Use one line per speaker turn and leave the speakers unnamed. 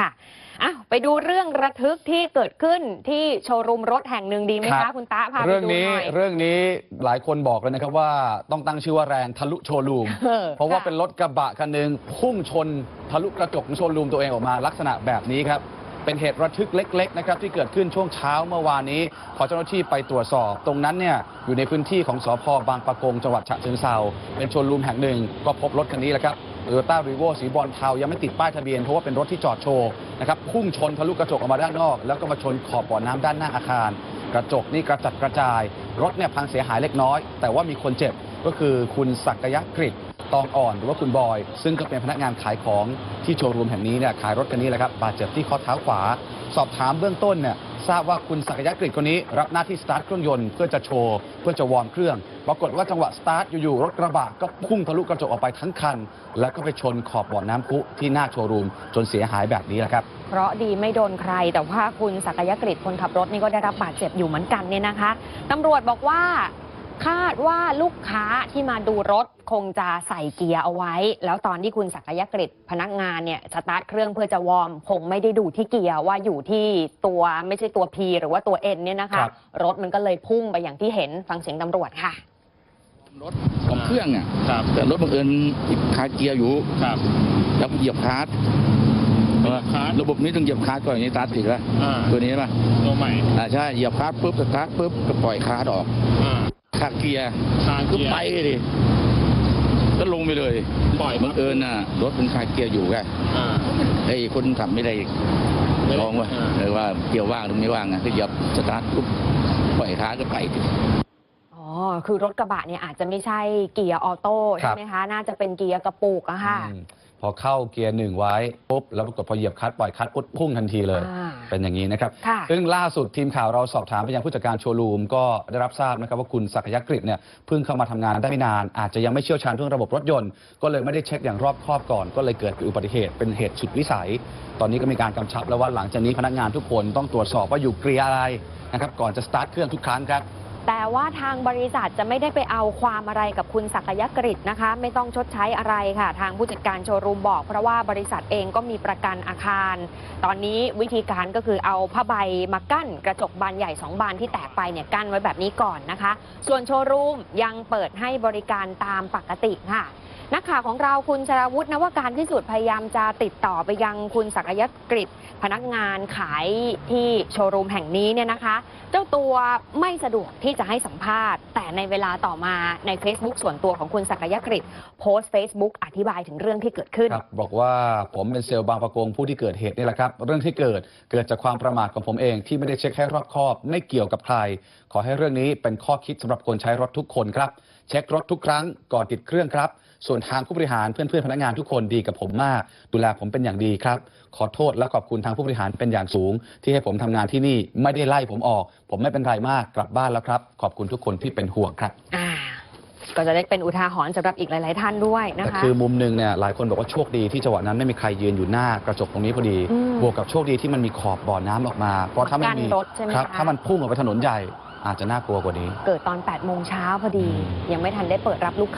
ค่ะอ้าวไปดูเรื่องระทึกที่เกิดขึ้นที่โชว์รูมรถแห่งหนึ่งดีไหม
ครั
คะ
บ
คุณตาพาไป
เรื่อง
ดู
นี้
หน่อย
เรื่องนี้หลายคนบอกเลยนะครับว่าต้องตั้งชื่อว่าแรงทะลุโชว์รูม
เออ
เพราะว่า
ค่ะ
เป็นรถกระบะคันหนึ่งพุ่งชนทะลุกระจกของโชว์รูมตัวเองออกมาลักษณะแบบนี้ครับ เป็นเหตุระทึกเล็ก ๆ นะครับ ที่เกิดขึ้นช่วงเช้าเมื่อวานนี้ พอเจ้าหน้าที่ไปตรวจสอบ ตรงนั้นเนี่ยอยู่ในพื้นที่ของสพบางปะกงจังหวัดฉะเชิงเซาเป็นโชว์รูมแห่งหนึ่งก็พบรถคันนี้แหละครับ โตโยต้ารีโวสีบอลเทายังไม่ติดป้ายทะเบียนเพราะว่าเป็นรถที่จอดโชว์นะครับพุ่งชนทะลุกระจกออกมาด้านนอก แล้วก็มาชนขอบบ่อน้ำด้านหน้าอาคาร กระจกนี่กระจัดกระจาย รถเนี่ยพังเสียหายเล็กน้อย แต่ว่ามีคนเจ็บก็คือคุณศักยกฤษตองอ่อนหรือว่าคุณบอย ซึ่งก็เป็นพนักงานขายของที่โชว์รูมแห่งนี้เนี่ยขายรถกันนี้แหละครับบาดเจ็บที่ข้อเท้าขวา สอบถามเบื้องต้นเนี่ย ทราบว่าคุณศักยกฤษคนนี้ รับหน้าที่สตาร์ทเครื่องยนต์เพื่อจะโชว์เพื่อจะวอร์มเครื่อง ปรากฏว่าจังหวะสตาร์ทอยู่ๆรถกระบะก็พุ่งทะลุกระจกออกไปทั้งคัน แล้วก็ไปชนขอบบ่อน้ำพุที่หน้าโชว์รูมจนเสียหายแบบนี้แหละครับ
เพราะดีไม่โดนใคร แต่ว่าคุณศักยกฤษคนขับรถนี่ก็ได้รับบาดเจ็บอยู่เหมือนกันเนี่ยนะคะตำรวจบอกว่า คาดว่าลูกค้าที่มาดูรถคงจะใส่เกียร์เอาไว้ แล้วตอนที่คุณศักยกฤษพนักงานเนี่ยสตาร์ทเครื่องเพื่อจะวอร์มคงไม่ได้ดูที่เกียร์ว่าอยู่ที่ตัวไม่ใช่ตัว P หรือว่าตัว N เนี่ยนะคะ
ครับ
รถมันก็เลยพุ่งไปอย่างที่เห็นฟังเสียงตำรวจค่ะ
รถของเครื่องอะ
ครับ
แต่รถบังเอิญคาเกียร์อยู่
ครับ
แล้วเหยียบคลัส
เหยียบคลัส
ระบบนี้ต้องเหยียบคลัสก่อนนี่สตาร์ทติดแล้ว
อ่า
ตัวนี้ใช่ป่ะ
ตัวใหม่
อ่าใช่เหยียบคลัสปุ๊บสตาร์ทปุ๊บก็ปล่อยคลัสออก
อ่า
คาเกียร์
คา
ก็
เกียร์
ไปดิก็ลงไปเลย
ปล่อย
บังเอิญน่ะ รถเป็นคาเกียร์อยู่ไง
อ่า
ไอ้คนขับไม่ได้ลองว่า
อ่า
เออว่าเกียร์ว่างหรือไม่ว่างอะก็เหยียบสตาร์ทปุ๊บปล่อยคลัสก็ไปดิ
อ๋อคือรถกระบะเนี่ยอาจจะไม่ใช่เกียร์ออโต้
ครั
ใช่
บ
ไหมคะ น่าจะเป็นเกียร์กระปุกอะค่ะ
อืม พอเข้าเกียร์หนึ่งไว้ปุ๊บแล้วปรากฏพอเหยียบคลัตช์ปล่อยคลัตช์ปุ๊บพุ่งทันทีเลย
อ่า
เป็นอย่างนี้นะครับ
ค่ะ
ซึ่งล่าสุดทีมข่าวเราสอบถามไปยังผู้จัดการโชว์รูมก็ได้รับทราบนะครับว่าคุณศักยกฤษเนี่ยเพิ่งเข้ามาทำงานได้ไม่นาน อาจจะยังไม่เชี่ยวชาญเรื่องระบบรถยนต์ก็เลยไม่ได้เช็คอย่างรอบคอบก่อน ก็เลยเกิดเป็นอุบัติเหตุเป็นเหตุสุดวิสัย ตอนนี้ก็มีการกำชับแล้วว่าหลังจากนี้พนักงานทุกคนต้องตรวจสอบว่าอยู่เกียร์อะไรนะครับก่อนจะสตาร์ทเครื่องทุกครั้งครับ
แต่ว่าทางบริษัทจะไม่ได้ไปเอาความอะไรกับคุณศักยกฤษนะคะ ไม่ต้องชดใช้อะไรค่ะ ทางผู้จัดการโชว์รูมบอก เพราะว่าบริษัทเองก็มีประกันอาคาร ตอนนี้วิธีการก็คือเอาผ้าใบมากั้นกระจกบานใหญ่2บานที่แตกไปเนี่ยกั้นไว้แบบนี้ก่อนนะคะ ส่วนโชว์รูมยังเปิดให้บริการตามปกติค่ะ นักข่าวของเราคุณชราวุฒินวการพิสูจน์พยายามจะติดต่อไปยังคุณศักยกฤษพนักงานขายที่โชว์รูมแห่งนี้เนี่ยนะคะ เจ้าตัวไม่สะดวกที่จะให้สัมภาษณ์ แต่ในเวลาต่อมาใน Facebook ส่วนตัวของคุณศักยกฤษโพสต์ Facebook อธิบายถึงเรื่องที่เกิดขึ้น
บบอกว่าผมเป็นเซลล์บางประกงผู้ที่เกิดเหตุนี่แหละครับ เรื่องที่เกิดเกิดจากความประมาทของผมเองที่ไม่ได้เช็คให้รอบคอบ ไม่เกี่ยวกับใคร ขอให้เรื่องนี้เป็นข้อคิดสำหรับคนใช้รถทุกคนครับ เช็ครถทุกครั้งก่อนติดเครื่องครับ ส่วนทางผู้บริหารเพื่อนๆพนักงานทุกคนดีกับผมมาก ดูแลผมเป็นอย่างดีครับ ขอโทษและขอบคุณทางผู้บริหารเป็นอย่างสูง ที่ให้ผมทำงานที่นี่ไม่ได้ไล่ผมออก ผมไม่เป็นไรมากกลับบ้านแล้วครับ ขอบคุณทุกคนที่เป็นห่วงครับ
อ่าก็จะได้เป็นอุทาหรณ์สำหรับอีกหลาย ๆ ท่านด้วยนะ
แต่
คะ
คือมุมหนึ่งเนี่ยหลายคนบอกว่าโชคดีที่จังหวะนั้นไม่มีใครยืนอยู่หน้ากระจกตรงนี้พอดี
อืม
บวกกับโชคดีที่มันมีขอบบ่อน้ำออกมา เพราะถ้าไม่มี
กั้นรถใช่ไหม
ครับ
คะ
ถ้ามันพุ่งออกไปถนนใหญ่ อาจจะน่ากลัวกว่านี้
เกิดตอน8โมงเช้าพอดี
อืม
ยังไม่ทันได้เปิดรับลูกค้า